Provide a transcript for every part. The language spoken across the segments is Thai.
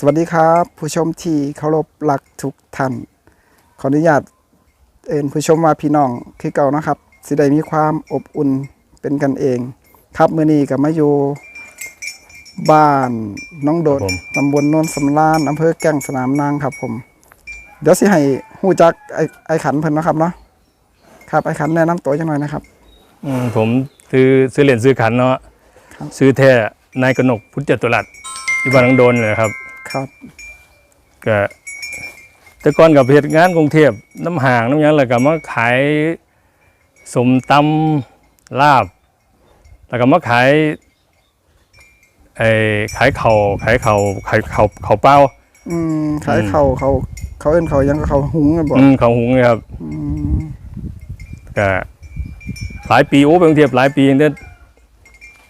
สวัสดีครับ ผู้ชมที่เคารพรักทุกท่าน ขออนุญาตเอ็นผู้ชมว่าพี่น้องคือเก่านะครับสิได้มีความอบอุ่นเป็นกันเอง ครับมื้อนี้กับมาอยู่บ้านน้องโดดครับผม ตำบลโนนสำรานอำเภอแก่งสนามนางครับผม เดี๋ยวสิให้ฮู้จักไอ้ไอ้ขันเพิ่นเนาะครับเนาะครับไอ้ขันแนะนำตัวจังหน่อยนะครับ อืมผมซื้อซื้อเหรียญซื้อขันเนาะครับ ซื้อแท้นายกนกพุทธจตุรัสอยู่บ้านนังโดนเลยครับ ครับก็แต่ก่อนกับเหตุงานกรุงเทพน้ำห่างน้ำหยังแล้วก็มาขายสมตำลาบ แล้วก็มาขายไอ้ขายเข่าวขายเข่าวขายเข่าวเข่าวเป้าอืมขายอืมเขาเขาเขาเอิ้นเขายังก็เขาหุงกันบ่อืมเขาวหุงเลยครับอืมก็หลายปีโอ้ไปกรุงเทพหลายปีเนี่ย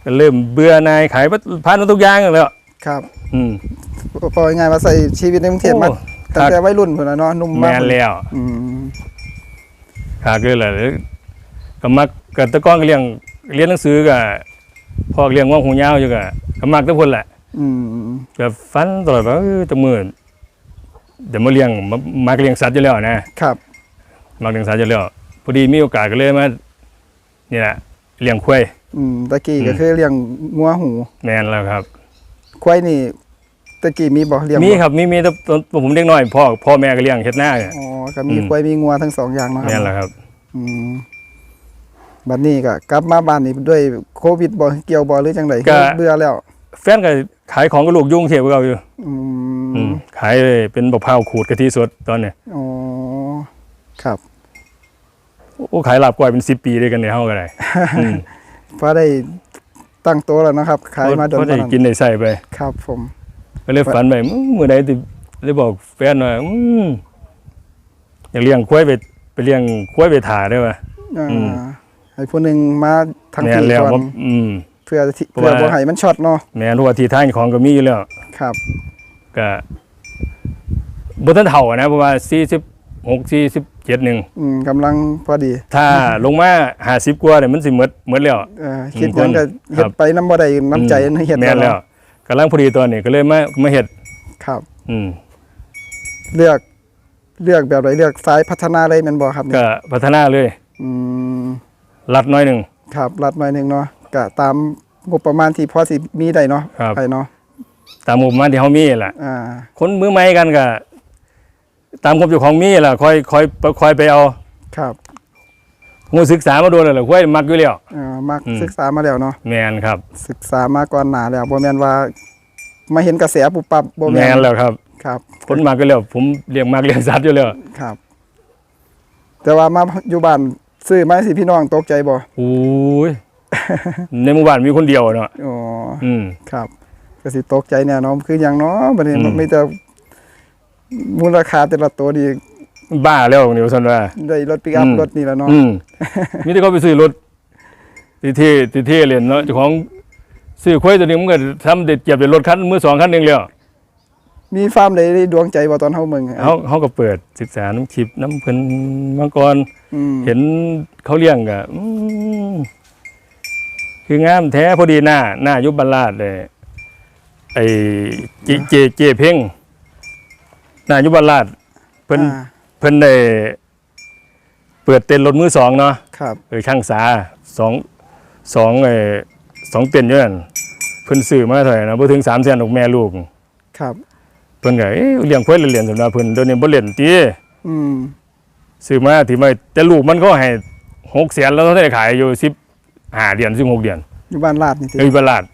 ก็เริ่มเบื่อนายขายพันทุกอย่างแล้วครับ อืม พอยังไงมาใส่ชีวิตในกรุงเทพมาโอ้ตั้งแต่วัยรุ่นพุ่นน่ะเนาะหนุ่มแมมากนแล้วอืมขาดเลยแหละก็มักก็แตะก้อนก็เรียนเรียนหนังสือก็พ่อก็เรียนว่างหูยาวอยู่ก็ก็มักทุกคนแหละอืมก็ฟันตลอดว่าเออแตะมือเดี๋ยวมาเลี้ยงมามักเลี้ยงสัตว์อยู่แล้วนะครับมักเลี้ยงสัตว์อยู่แล้วพอดีมีโอกาสก็เลยมานี่แหละเลี้ยงควายอืมตะกี้อืมก็คือเลี้ยงงัวหูแมนแล้วครับควายนี่ ตะกี้มีบ่เลี้ยงมีบ่ครับมีมีแต่ตอนผมเด็กน้อยพ่อพ่อแม่ก็เลี้ยงเฮ็ดหน้าเนี่ยอ๋อก็มีอืมควายมีงัวทั้งสองอย่างเนาะคแม่นรับแหละครับ อืมบัดนี้ก็กลับมาบ้านนี่ด้วยโควิดบ่เกี่ยวบ่หรือจังไดก็ เบื่อแล้ว แฟนก็ขายของกับลูกยุ่งเทียบกับเราอยู่อือืมมขายเป็นบะพร้าวขูดกะทิสดตอนเนี้ยอ๋อครับโอ้ขายลาบก้อยเป็นสิบปีด้วยกันในเฮาก็ได้อืมพอได้ตั้งตัวแล้วนะครับ ขายมาโดนเพราะได้ปานนั้นกินได้ใส่ไป ครับผม ก็เลยฝันไปมื้อมื้อใดที่ได้บอกแฟนว่าอืมอยากเลี้ยงควายไปไปเลี้ยงควายไปถ่าได้ป่ะอ่าอืมให้ผู้หนึงมาทางแม่ที่นแล้วก่อนผมอืมเพื่อที่เพราะเพื่อว่าบ่ให้มันช็อตเนาะแม่นว่าที่ทางของก็มีอยู่แล้วครับก็บ่ทันเฒ่านะเพราะว่า46 47นึงอืมกำลังพอดี ถ้าลงมา50กว่าเนี่ยมันสิหมดหมดแล้วเออคิดหยังก็ครัเฮ็ดบไปน้ำบ่ได้น้ำใจนะเฮ็ดแม่นแล้ว กำลังพอดีตอนนี้ก็เลยมามาเฮ็ดครับ อืมเลือกเลือกแบบไหนเลือกสายพัฒนาเลยแม่นบ่ครับเนี่ยก็พัฒนาเลยอืมรัดน้อยหนึงครับรัดหน่อยหนึงเนาะก็ตามงบประมาณที่พอสิมีได้เนาะครับ ไปเนาะตามงบประมาณที่เฮามีแหละอ่าคนมือใหม่กันก็ตามงบเจ้าของมีแหละค่อยค่อยค่อยไปเอา ครับ งูศึกษามาโดนแล้วล่ะค่อยมักอยู่แล้ว เอ่อมักอืม ศึกษามาแล้วเนาะแม่นครับ ศึกษามาก่อนหน้าแล้วบ่แม่นว่า มาเห็นกระแสปุบปับบ่แม่แม่นนแล้วครับ ครับคนมักอยู่แล้ว ผมเลี้ยงมักเลี้ยงสัตว์อยู่แล้วครับ แต่ว่ามาอยู่บ้านซื้อมาสิพี่น้องตกใจบ่โอ้ย ในหมู่บ้านมีคนเดียวเนาะอ๋ออืม ครับก็สิตกใจแน่เนอนคืออย่างเนาะบัดนี้อืม มันมีแต่มูลค่าแต่ละตัวดี บ้าแล้วนี่ว่าซั่นว่า ได้รถปิกอัพอืม รถนี่แหล้วเนาะอืมมีแต่เขาไปซื้อรถที่ที่ที่ที่เรียนเนาะเจ้าของซื้อควายตัวหนึงมันก็ทำเด็ดเก็บได้รถคันมือสองคันหนึงแล้วมีฟาร์มใดได้ดวงใจบ่ตอนเฮาเมืองเขาเขาก็เปิดศึกษาน้ำคลิปน้ำเพิ่นมาก่อนอืมเห็นเขาเลี้ยงก็อืมคืองามแท้พอดีหน้า หน้ายุบบรรลาดเลยไอ้เจเจเจเพ่งหน้ายุบบรรลาดเพิ่นอ่า เพิ่นได้เปิดเต็นท์รถมือสองเนาะครับ เออช่างสาสองสองไอ้สองเต็นท์อยู่นั่นเพิ่นซื้อมาเท่าไหร่นะบ่ถึง3แสนดอกแม่ลูก ครับ เพิ่นก็เอ้ยเลี้ยงควายเล่นๆสำหรับเพิ่นเดี๋ยวนี้บ่เล่นติอืม ซื้อมาที่ไม่แต่ลูกมันก็ให้6แสนแล้วได้ขายอยู่15เดือน16เดือนอยู่บ้านลาดนี่ติเอ้ยบลาด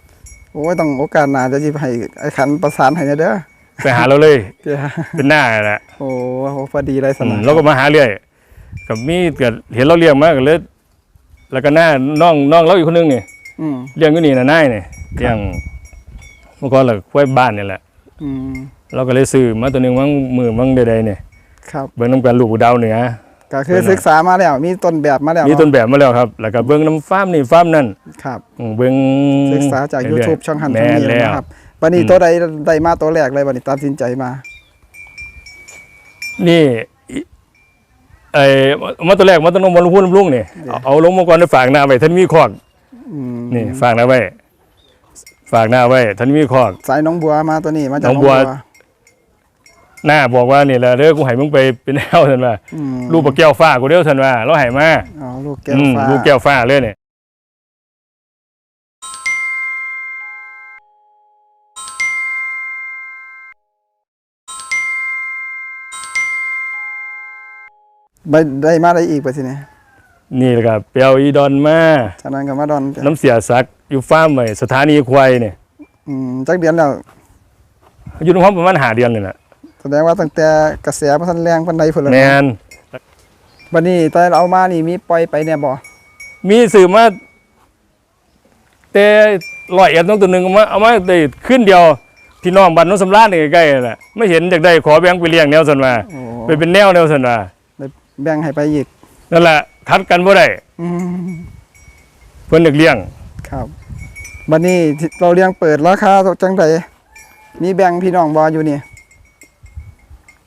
โอ้ยต้องโอกาสหน้าจะสิให้ไอ้ขันประสานให้เด้อ ไปหาเราเลยเจ้าเป็นหน้าแหละโอ้โหพอดีเลยสอืนะมเราก็มาหาเรื่อยกับมีก็เห็นเราเลี้ยงมาก็เลยแล้วก็หน้าน้องน้องเราอีกคนนึงนี่อืมเลี้ยงอยู่นี่น่ะนายนี่เลี้ยงเมื่อก่อนเราควายบ้านนี่แหละอืมเราก็เลยซื้อมาตัวหนึงมั้งมือมั้งใดๆเนี่ยครับเบิ่งน้ำกันลูกดาวเหนือก็คือศึกษามาแล้วมีต้นแบบมาแล้วมีต้นเนาะแบบมาแล้วครับ แล้วก็เบิ่งน้ำฟาร์มนี่ฟาร์มนั่นครับอืมเบิ่งศึกษาจากไปเรื่ย YouTube ช่องหันแม่ช่องนนี้แล้วนะครับ วันนี้อืมตัวใดได้มาตัวแรกเลยวันนี้ตัดสินใจมา นี่อิไอ้มาตัวแรกมาตัวน้องบอลลูนพุ่นลุงนี่เอาเอาลงมาก่อนได้ฝากหน้าไว้ท่านมีคอกอืมนี่ฝากหน้าไว้ฝากหน้าไว้ท่านมีคอกสายน้องบัวมาตัวนี้มาจากน้องบัวหน้าบอกว่านี่แหละเด้อกูให้มึงไปเป็นแนวซั่นว่าอืมลูกปลาแก้วฟ้ากูเด้อซั่นว่าเราให้มาอ๋อลูกแก้วอืมฟ้าลูกแก้วฟ้าเลยเนี่ย ใบได้มาได้อีกไปสิเนี่ยนี่แหละครับเปียวอีดอนมาฉะนั้นก็มาดอนจ้ะน้ำเสียสักอยู่ฟาร์มไว้สถานีควายเนี่ยอืมจักเดือนแล้วอยู่ในห้องประมาณหาเดือนนี่แหละแสดงว่าตั้งแต่กระแสพระทันแรงปันใดพุ่นแล้วแมนบัดนี้ตอนเอามานี่มีปล่อยไปเนี่ยบ่มีสื่อมาแต่ลอยเอ็ดน้องตัวหนึ่งเอามาเอามาได้ขึ้นเดียวพี่น้องบ้านโน้นสำราญนี่ใกล้ๆนั่นแหละไม่เห็นจากได้ขอแบงค์ไปเลี้ยงแนวสันว่าโอ้ไปเป็นแนวแนวสันว่าได้ แบ่งให้ไปอีกนั่นแหละคัดกันบ่ได้อืมเพิ่นเด็กเลี้ยง ครับบัดนี้ที่เราเลี้ยงเปิดราคาจังไดมีแบ่งพี่น้องบ่อยู่นี่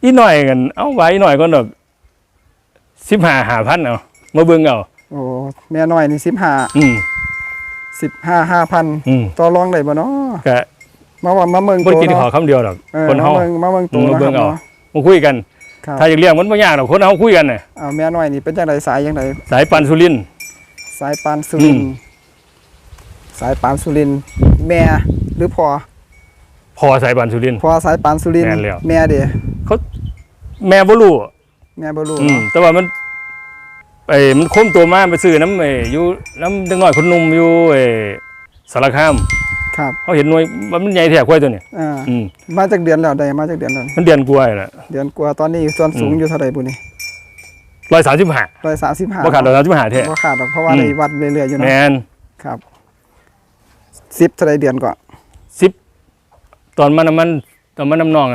อีหน่อยกันเอาไว้หน่อยก็ดอกสิบห้าหาพันเอามาเบิ่งเอาโอ้แม่น้อยนี่15อืม15 5,000อืมต่อรองได้บ่เนาะก็มาว่ามาเมืองบ่โตกินขอเนาะคำเดียวดอก เออคนมาเฮา เมืองมาเมืองโตอืมมานะเบิ่ครับงเอาเนาะมาคุยกันครับ ถ้าอยากเลี้ยงมันบ่ยากดอกคนเฮาคุยกันน่ะเอาแม่น้อยนี่เป็นจังไดสายจังไดสายปันสุรินทร์สายปานสุรินทอืร์มสายปานสุรินทร์แม่หรือพ่อพอสายปันสุรินทร์พ่อสายปานสุรินทร์แม่นแล้วแม่เด้แม่บ่รู้แม่บ่รู้อืมเนาะแต่ว่ามันไอ้มันค้มตัวมาไปซื้อน้ำไอ้อยู่น้ำเด็กน้อยคนหนุ่มอยู่ไอ้สารคาม ครับเขาเห็นหน่วยว่ามันใหญ่แท้ควายตัวนี้อ่าอืมมาจากเดือนแล้วได้มาจากเดือนแล้วมันเดือนกว่าแหละเดือนกว่าตอนนี้ส่วนสูงอืมอยู่เท่าใดบุนี่ร้อยสามสิบห้า135บ่ขาดร้อยสามสิบห้าแท้บ่ขาดหรอกเพราะว่าอืมได้วัดเรื่อยๆอยู่แมเนาะนครับ10เท่าใดเดือนก่อนสิบตอนมันน่ะมันตอนมันน้ำนอง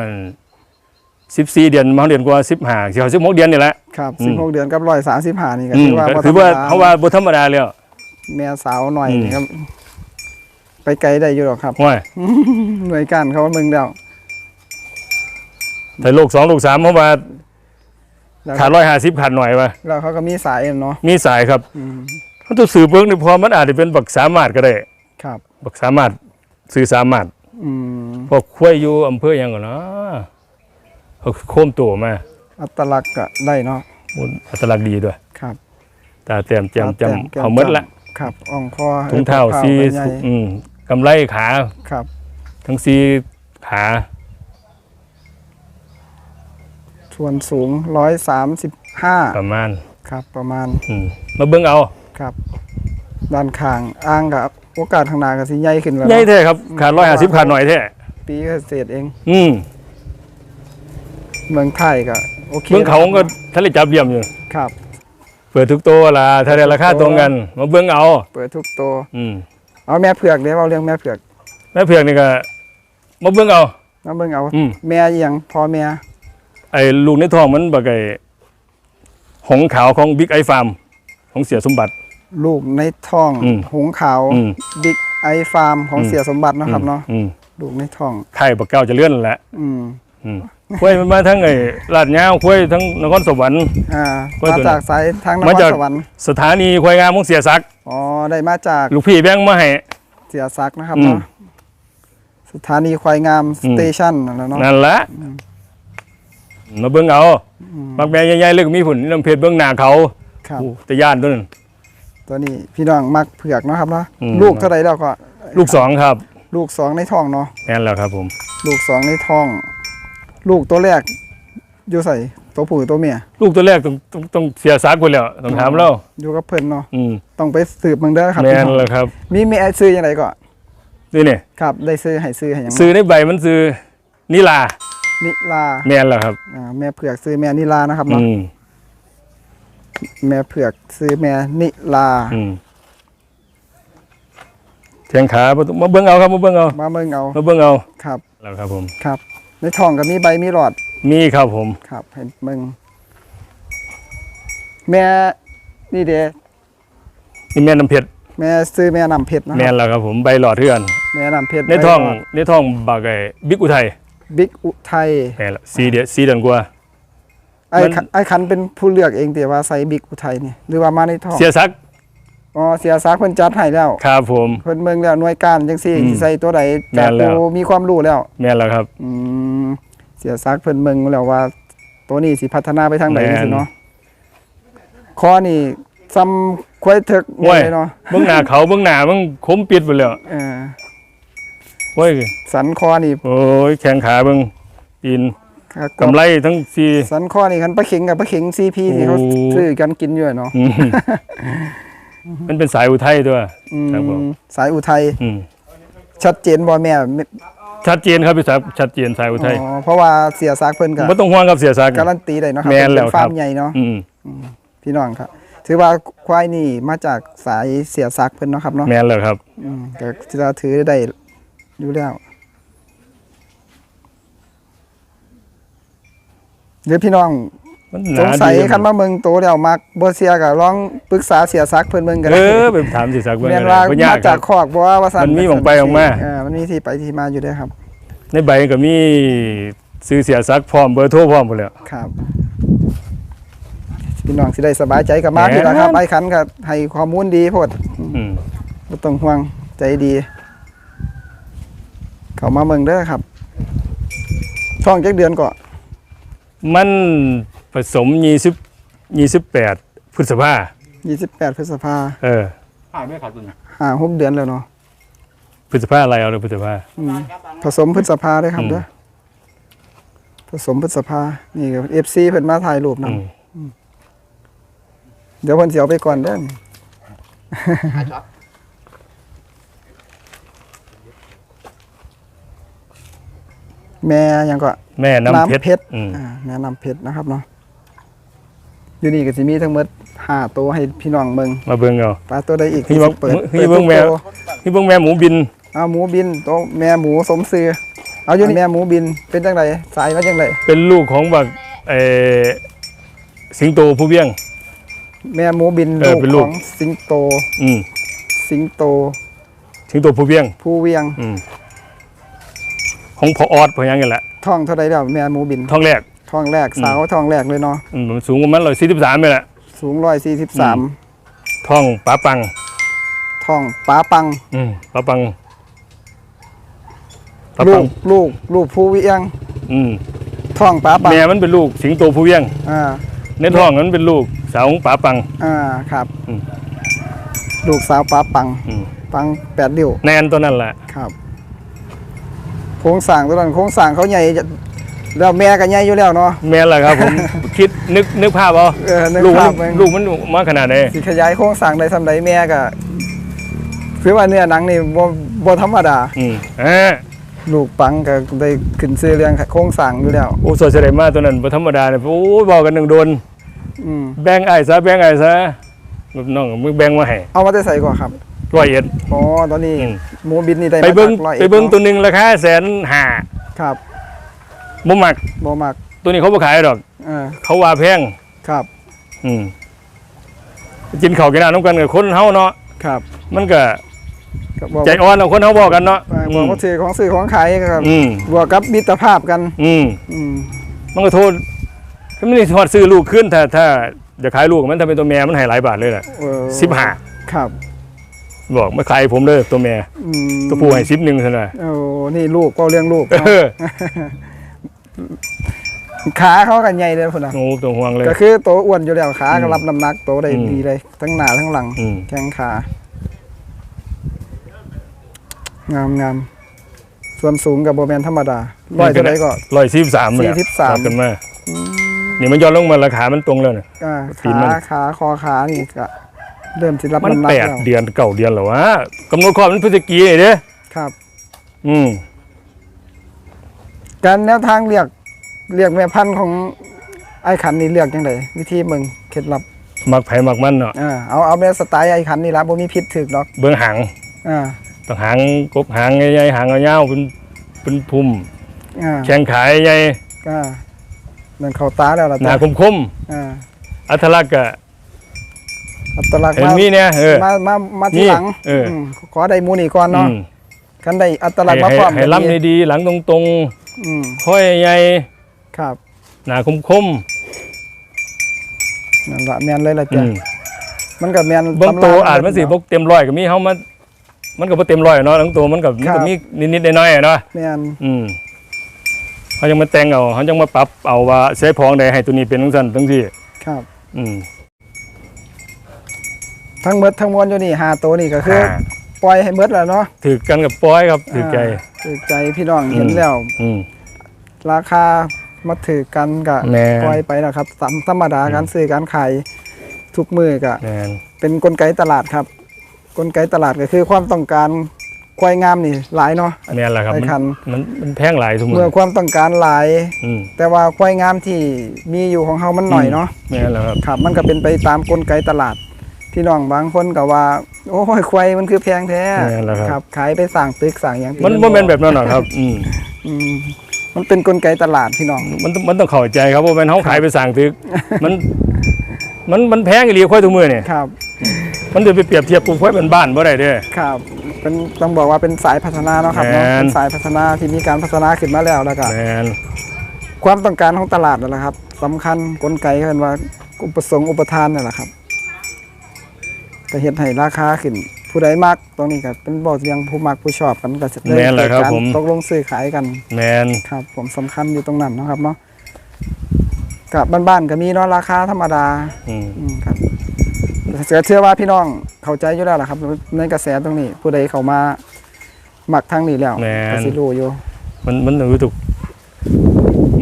สิบสี่เดือนมาเดือนกว่าสิบห้าสิบสิบหกเดือนนี่แหละครับอืม16เดือนกับ135นี่ก็อืถืมอว่าก็บ่ถือว่าธรรมดเขาว่าบ่ธรรมดาแล้วแม่สาวหน่อยอืมนี่ครับ ไปไกลได้อยู่หรอกครับว่าหน่วยการเขาเมืองแล้วแต่ลูกสองลูกสามเพราะว่าแล้วขาดร้อยห้าสิบขาดหน่อยว่ะแล้วเขาก็มีสายเนาะมีสายครับอืมเขาต้องสื่อเบิ้งนี่พอมันอาจจะเป็นบักสามารถก็ได้ ครับ บักสามารถสื่อสามารถอืมพอคุ้วยอยู่อำเภอหยังก่อนเนาะเขาโค้มตัวมาอัตลักษณ์ก็ได้เนาะมันอัตลักษณ์ดีด้วย ครับ ตาเต็มแจมตาแต้มจำแก้มเขาหมดละ ครับอ่องคอถุงเท้าเอ้ยซีใหญ่อืมกำไรขา ครับ ทั้งซีขา ส่วนสูงร้อยสามสิบห้าประมาณ ครับประมาณ อืมมาเบิ่งเอา ครับ ด้านข้างอ้างกับโอกาสทางหนาก็สิใหญ่ขึ้นแล้วใหญ่เนาะแท้ครับ ขาดร้อยห้าสิบขาดหน่อยแท้ปีก็เศษเอง อืมเมืองไทยก็โอเคเบิ่งเขาก็ทะเลจับเยี่ยมอยู่ ครับ เปิดทุกตัวละถ้าได้ราคาตรงกัน มาเบิ่งเอา เปิดทุกตัวอืมเอาแม่เผือกเดี๋ยวเอาเรื่องแม่เผือก แม่เพียงนี่ก็มาเบิ่งเอา มาเบิ่งเอา อืม แม่เอียงพอแม่ไอ้ลูกในท้องมันบักไอ้หงส์ขาวของบิ๊กไอฟาร์มของเสียสมบัติ ลูกในท้องอืมหงส์ขาวอืมบิ๊กไอฟาร์มของอืม เสียสมบัติเนาะครับเนาะอืมลูกในท้องไข่บักเก้าจะเลื่อนนั่นแหละ อืมอืม คุ้วยมันมาทั้งไอ้ลาดยาวคุ้วยทั้งนครสวรรค์ อ่าว่ามาตัวจากสายทางนคมาจากรสวรรค์สถานีควายงามของเสียศักดิ์อ๋อได้มาจากลูกพี่แบงค์มาให้ เสียซักนะครับอืมเนาะสถานีควายงามอืสมเตชันนั่นแหละเนาะนั่นแหละมาเบิ่งเอาบักแม่ใหญ่ๆเลยก็มีผลน้ำเพชรเบิ่งหน้าเขาครับอู้แต่ย่านตัวนั้น ตัวนี้พี่น้องมักเผือกเนาะครับเนาะอืม ลูกเท่าไหร่แล้วก็ลูกสองครับลูกสองในท้องเนาะแม่นแล้วครับผม ลูกสองในท้อง ลูกตัวแรกอยู่ใส่ตัวผู้ตัวเมียลูกตัวแรกต้องต้องต้องเสียศักดิ์ไปแล้วต้องถามเราอยู่กับเพิ่นเนาะอืมต้องไปสืบเมืองเด้อครับแม่พี่นน้องแล้วครับ มีมีไอ้ซื้อยังไงก็นี่นี่ครับ ได้ซื้อให้ซื้อให้หยังซื้อในใบมันซื้อนิลานิลาแม่นแล้วครับอ่าแม่เผือกซื้อแม่นิลานะครับอืเนาะมแม่เผือกซื้อแม่นิลาอืมแข้งขาบ่ต้องมาเบิ่งเอาครับมาเบิ่งเอามาเมืองเอามาเบิ่งเอาครับแล้วครับผมครับ ในท้องก็มีใบมีหลอดมีครับผม ครับเห็นเมืองแม่นี่เด้นี่แม่น้ำเพชรแม่ซื้อแม่นำเพชรนะคแม่รับนแล้วครับผมใบหลอดเทือนแม่นำเพชรในท้องในท้องบักไอ้บิ๊กอุทัยบิ๊กอุทัยแม่นละสีเดือนสีเดือนกว่า ไอ้มันคัน ไอ้คันเป็นผู้เลือกเองแต่ว่าใส่บิ๊กอุทัยนี่หรือว่ามาในท้องเสียศักดิ์ อ๋อเสียซักเพิ่นจัดให้แล้ว ครับผม เพิ่นเมืองแล้วหน่วยการจังซี่อืมสิใส่ตัวใดแม่จากนแล้ว ผู้มีความรู้แล้ว แม่นแล้วครับ อืมเสียซักเพิ่นเมืองแล้วว่า ตัวนี้สิพัฒนาไปทางไหนแม่น สิเนาะคอนี่ซ้ำควายเถึกโอ้ยเลยเนาะเบื้องหน้าเขาเบื้องหน้ามึงคมปิดไปแล้วเออโอ้ยสันคอนี่โอ้ยแข้งขาเบิ่งตีนครับกำไรทั้งสี่ สันคอนี่คันปลาเข็งกับปลาเข็งซีพีที่เขาโอ้ ซื้อกันกินอยู่อะเนาะ อืม มันเป็นสายอุทัยตัวอืมครับผม สายอุทัยอืมชัดเจนบ่แม่ชัดเจนครับพี่สาวชัดเจนสายอุทัยอ๋อเพราะว่าเสียซักเพิ่นก็ไม่ต้องห่วงกับเสียสักดิ์ การันตีได้เนาะครัแม่นแล้วเป็นฟาร์คมรับ ใหญ่เนาะอืมพี่น้องครับ ถือว่าควายนี่มาจากสายเสียซักเพิ่นเนาะครับเนาะแม่นแล้วครับ อืมก็ที่เราถือได้อยู่แล้วเดี๋ยวพี่น้อง มันหสนางสัยดีคันมาเมืองโตแล้วมักบ่เสียก็ลองปรึกษาเสียซักเพิ่นเบิ่งก็เอได้อไปถามเสียสักดิ์เบิ่งแม่นกันว่าบ่ยากมาคจารักบ คอกบ่ว่าว่าซั่นมันมีหม้องไปหม้องมา เออมันมีที่ไปที่มาอยู่เด้อครับ ในใบก็มีซื้อเสียสักดิ์พร้อมเบอร์โทรพร้อมหมดแล้ว ครับพี่น้องสิได้สบายใจกับมาแม่น พี่ละครับไอ้คันก็ให้ข้อมูลดีโพดอืมบ่ต้องห่วงใจดี เขามาเมืองเด้อครับช่องจักเดือนก็มัน ผสม20 28พฤษภา28พฤษภาเออหายไม่ขาดทุนห้าหกเดือนแล้วเนาะพฤษภาอะไรเอาเลยพฤษภาอืมผสมพฤษภาเด้อครับอืมเด้อผสมพฤษภานี่ก็ FC เพิ่นมาถ่ายรูปนํอืมเดี๋ยวเพิ่นสิเอาไปก่อนเด้อนี่แม่ยังก็ แม่น้ำเพชรเพชรอืมอ่าแนะนำเพชรนะครับเนาะ อยู่นี่ก็สิมีทั้งหมดห้าตัวให้พี่น้องเบิ่งมาเบิ่งเอาปลาตัวใดอีกพี่เบิ่งสิเปิดพี่เบิ่งปิดทุกแมวตัวนี่เบิ่งแม่หมูบินเอาหมูบินตัวแม่หมูสมซื้อเอาอยู่นี่แม่หมูบินเป็นจังไดสายมาจังไดเป็นลูกของบักเออสิงโตผู้เบี้ยง แม่หมูบินเออเป็นลูขกองสิงโตอืมสิงโต สิงโตผู้เบี้ยง ผู้เวียงอืมของพอออดพอหยังกันแหละท้องเท่าใดแล้วแม่หมูบินท้องแรก ท้องแรกสาวท้องแรกเลยเนาะอืมมันสูงประมาณร้อยสี่สิบสามนี่แหละสูงร้อยสี่สิบสามท้องป๋าปังท้องป้าปัง อืมป๋าปังป๋าลูปังกลูกลูกผู้เวียงอืมท้องป้าปังแม่มันเป็นลูกสิงโตผู้เบี้ยงอ่าในท้องนั้นเป็นลูกสาวของป๋าปัง อ่าครับอืม ลูกสาวป้าปังอืมปังแปดริ้วแนนตัวนั้นแหละ ครับโครงสร้างตัวนั้นโครงสร้างเขาใหญ่จะ แล้วแม่ก็ใหญ่อยู่แล้วเนาะ แม่นแหละครับผม คิดนึกนึกภาพเอาเออนึกลูกมัภานพเองลูกมันมาขนาดไหนสิขยายโครงสร้างได้สำใดแม่ก็คือว่าเนื้อหนังนี่บ่บ่ธรรมดา อืมเออลูกปังก็ได้ขึ้นชื่อเรื่องโครงสร้างอยู่แล้ว โอ้สดเสด็จมาตัวนั้นบ่ธรรมดาเนี่ยโอ้ยบอกกันหนึ่งโดน อืมแบ่งไอ้ายซะแบ่งไอ้ายซะลูกน้องมึงแบ่งมาให้เอามาได้ใส่ก่อนครับร้อยเอ็ด อ๋อตอนนี้อืม หมูบินนี่ได้ไปเบิ้งมาจากร้อยไปเบิ้งอ็ดตัวหนึ่งราคาแสนห้า ครับ บ่มักบ่มักตัวนี้เขาบ่ขายดอกเออเขาว่าแพงครับ อืมกินข้าวกินน้ำน้ำกันกับคนเฮาเนาะครับ มันก็ก็บอกใจอ่อนเอาคนเฮาบอกกันเนาะว่าบอกว่าซื้อของซื้อของขายครับอืมบวกกับมิตรภาพกัน อืมอืมมันก็โทษถ้าไม่ได้ทอดซื้อลูกขึ้นถ้าถ้าจะขายลูกมันถ้าเป็นตัวแม่มันให้หลายบาทเลยแหละเออสิบห้าครับบอกไม่ขายผมเลยตัวแม่อืมตัวผู้ให้สิบหนึ่งเท่านั้นโอ้นี่ลูกก็เรื่องลูกเออ ขาเขากันใหญ่เลยพุ่นน่ะโอ้ตัวห่วงเลย ก็คือโตวอ้วนอยู่แล้วขาก็อืมรับน้ำหนักโตได้อืมดีเลย ทั้งหน้าทั้งหลังอืม แข้งขางามงามส่วนสูงกับโบแมนธรรมดาร้อยเท่าไรก็ ร้อยสี่สาม43กันมานี่มันย้อนลงมาราคามันตรงแล้วเนี่ย อ่าตีนมัขานขาคอขานี่ก็เริ่มสิรับมันน้ำหนักแปดแล้วเดือนเก่าเดือนแล้ววะกำหนดความมันพฤศจิกายนเด้ครับ อืม การแนวทางเรียกเรียกแม่พันธุ์ของไอ้ขันนี่เรียกยังไงวิธีมึงเคล็ดลับมักไผ่มักมันเนาะอ่าเอาเอาแม่สไตล์ไอ้ขันนี่ละบ่มีพิษถึกดอกเบื้องหางอ่าต้องหางกบหางใหญ่ๆหางยาวๆเป็นเป็นพุ่มอ่าแข้งขาใหญ่อ่านั่นเข้าตาแล้วล่ะหนาจ้ะคมอ่าๆอัตลักษณ์ก็อัตลักษณ์เห็นมามีเนี่ยเออมามามาทีนี่หลังเอออืมขอได้หมูนี่ก่อนเนาะอืมกันได้อัตลัให้กษณ์มาให้พร้อมให้กันล้ำดีดีๆหลังตรง อืมๆค่อยใหญ่ครับหนาคมนั่นละแมนเลยล่ะๆอืจ้ะมมันกับแมนเบื้องโตตำรอาจมันสิบ่เต็มร้อยก็มีเฮามันมันก็บ่เต็มร้อยเนาะทั้งตัวมันก็มันก็มีนิดๆหน่อยๆอะเนาะแมนอืมเขายังมาแต่งเอาเขายังมาปรับเอาว่าใช้พองใดให้ตัวนี้เป็นทั้งสั้นทั้งที่ครับ อืมทั้งหมดทั้งมวลอยู่นี่หาตัวนี่ก็คืออ่า ปล่อยให้หมดแล้วเนาะถือกันกับปอยครับถือใจาถือใจพี่น้องเห็นอืมแล้วอืมราคามาถือกันก็แน่ปล่อยไปนะครับตามธรรมดาการซื้อการขายทุกมือก็แมนเป็นกลไกตลาดครับ กลไกตลาดก็คือความต้องการควายงามนี่หลายเนาะแมนแหละครับไอ้มันคันมันมันแพงหลายทุกมืเมื่ออความต้องการหลายอืมแต่ว่าควายงามที่มีอยู่ของเฮามันหน่อยเนาะแมนแหละครับครับ มันก็เป็นไปตามกลไกตลาด พี่น้องบางคนก็ว่า โอ้ยควายมันคือแพงแท้แม่นแล้วครับครับ ขายไปสั่งตึกสั่งอย่างที่มันบ่แม่นแบบนั้นหรอกครับ อืมอืมมันเป็นกลไกตลาดพี่น้อง มันต้องมันต้องเข้าใจครับว่าเป็นเฮาขายไปสั่งตึก มันมันมันแพงอีหลีค่อยทุกมือเนี่ยครับ มันจะไปเปรียบเทียบกับค่อยเป็นบ้านบ่ได้เด้อ ครับเป็นต้องบอกว่าเป็นสายพัฒนาเนาะครับเนาะแม่น เป็นสายพัฒนาที่มีการพัฒนาขึ้นมาแล้วแล้วก็ แมนความต้องการของตลาดนั่นแหละครับสำคัญกลไกเพิ่นว่าอุปสงค์อุปทานนั่นแหละครับ ก็เฮ็ดให้ราคาขึ้น ผู้ใดมักตรงนี้ก็เป็นบอกเรียงผู้มักผู้ชอบกันก็จะได้แม่นแหละครับเกิดกาผม ตกลงซื้อขายกันแมนครับ ผมสำคัญอยู่ตรงนั้นเนาะครับเนาะกับบ้านๆก็มีเนาะราคาธรรมดา อืมอืมครับแต่เชื่อว่าพี่น้องเข้าใจอยู่แล้วล่ะครับ ในกระแสตรงนี้ ผู้ใดเข้ามาหมักทางนี้แล้วแม่นก็สิรู้อยู่มันมันรู้ถูก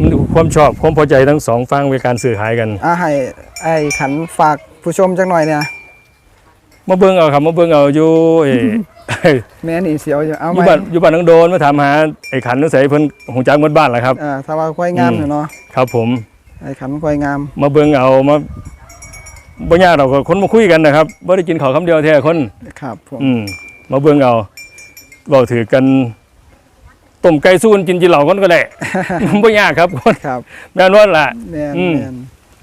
มันความชอบความพอใจทั้งสองฝั่งในการซื้อขายกันอ่าให้ไอ้ขันฝากผู้ชมจักหน่อยเนี่ย มาเบิ่งเอาครับมาเบิ่งเอาอยู่เอ้แม่นี่เสียวอยู่เอาอไหมยู่บ้านอยู่บ้านนังโดนมาถามหาไอ้ขันนึกใส่เพิ่นหูจักหมดบ้านแหละครับ อ่าถ้าว่าควายงามอืมอยู่เนาะครับผมไอ้ขันควายงามมาเบิ่งเอามาบ่ยากดอกคนมาคุยกันนะครับบ่ได้กินข้าวคำเดียวแท้คน ครับผมอืมมาเบิ่งเอาเว้าถือกันต้มไก่สู้กันกินจิเหล่ากันก็ได้ บ่ยากครับคนครับแม่นว่าล่ะ แม่นอืม แม่น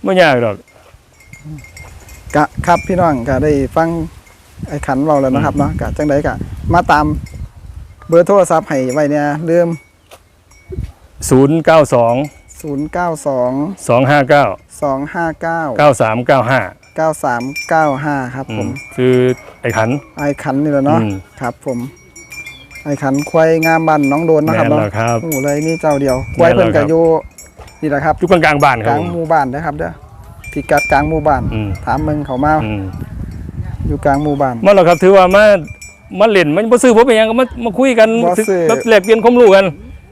บ่ยากดอก กะครับพี่น้องก็ได้ฟัง ไอ้ขันเราแล้วนะครับเนาะกะจังไดกะ มาตามเบอร์โทรศัพท์ให้ไว้เนี่ยเริ่ม092 092 259 259 9395 9395 ครับอืผมมคือไอ้ขัน ไอ้ขันนี่แหละเนาะอืมครับผม ไอ้ขันควายงามบันน้องโดนนะคแม่รับนเนาะแล้วครับโอ้เลยนี่เจ้าเดียวควายแม่เพิ่นนแล้วครัก็บอยู่นี่แหละครับ อยู่กลางๆบ้านคกรับลางผม หมู่บ้านนะครับเด้อพิกัดกลางหมู่บ้าน อืม ถามมึงเขามาอืม อยู่กลางหมู่บ้านมาแล้วครับถือว่ามามาเล่นมันบ่ซื้อบ่เป็นหยังก็มามาคุยกันบ่ซื้อ แบบแลกเปลี่ยนความรู้กัน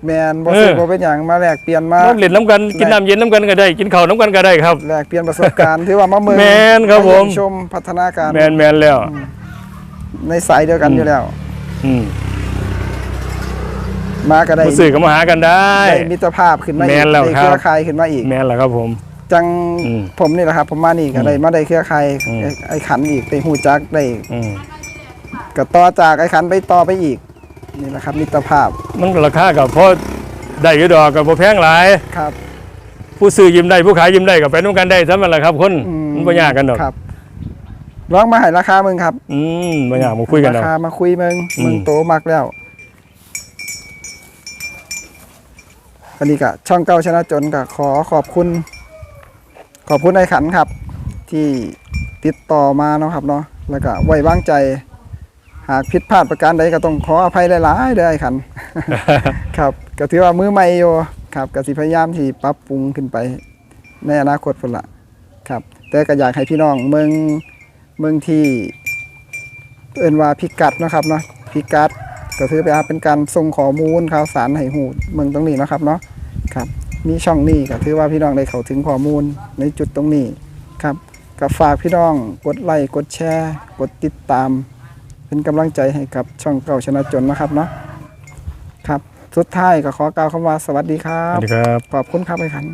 แมนบ่เออซื้อบ่เป็นหยังมาแลกเปลี่ยนมา มาเล่นน้ำกันกินน้ำเย็นน้ำกันก็ได้ กินข้าวน้ำกันก็ได้ครับ แลกเปลี่ยนประสบการณ์ถือว่ามาเมืองแม่นครับผมาเยี่ยชมพัฒนาการแมนแมนแล้ว ในสายเดียวกันอยู่แล้ว อืมมาก็ได้มาซื้อก็มาหากันได้ ได้มิตรภาพขึ้นมาอีแม่กนแล้วได้ครับเครือข่ายขึ้นมาอีก แมนแหละครับผม จังอืมผมนี่แหละครับ ผมมานี่ก็อืมได้มาได้เครือข่ายอืม ไอ้ไอ้ขันอีกได้หูจักได้อืมก็ต่อจากไอ้ขันไปต่อไปอีก นี่แหละครับมิตรภาพมันก็ราคากับพอได้อยู่ดอกกับบ่แพงหลาย ครับ ผู้ซื้อยิ้มได้ผู้ขายยิ้มได้ก็ไปน้ำกันได้ทั้งนั้นแหละครับคนอืมันบ่ยากกันดอกครับลองมาให้ราคามึงครับอืมบ่ยากมาคุยกันราดอกคามาคุยมึงอืม มึงโตมากแล้วอันนี้ก็ช่องเก้าชนะจนก็ขอขอบคุณ ขอบคุณไอ้ขันครับ ที่ติดต่อมาเนาะครับเนาะแล้วก็ไว้วางใจ หากผิดพลาดประการใดก็ต้องขออภัยหลายๆเด้อไอ้ขัน ครับก็ถือว่ามือใหม่อยู่ครับก็สิพยายามที่ปรับปรุงขึ้นไป ในอนาคตพุ่นละครับ แต่ก็อยากให้พี่น้องเมืองเมืองที่เอิ้นว่าพิกัดเนาะครับเนาะพิกัดก็ถือไปเป็นการส่งข้อมูลข่าวสารให้หูเมืองตรงนี้เนาะครับเนาะ มีช่องนี้ก็ถือว่าพี่น้องได้เข้าถึงข้อมูลในจุดตรงนี้ครับก็ฝากพี่น้องกดไลค์กดแชร์ กดติดตาม เป็นกำลังใจให้กับช่องเก่าชนะจนนะครับเนาะครับ สุดท้ายก็ขอกล่าวคำว่าสวัสดีครัสบวัสดีครับ ขอบคุณครับไอ้ขัน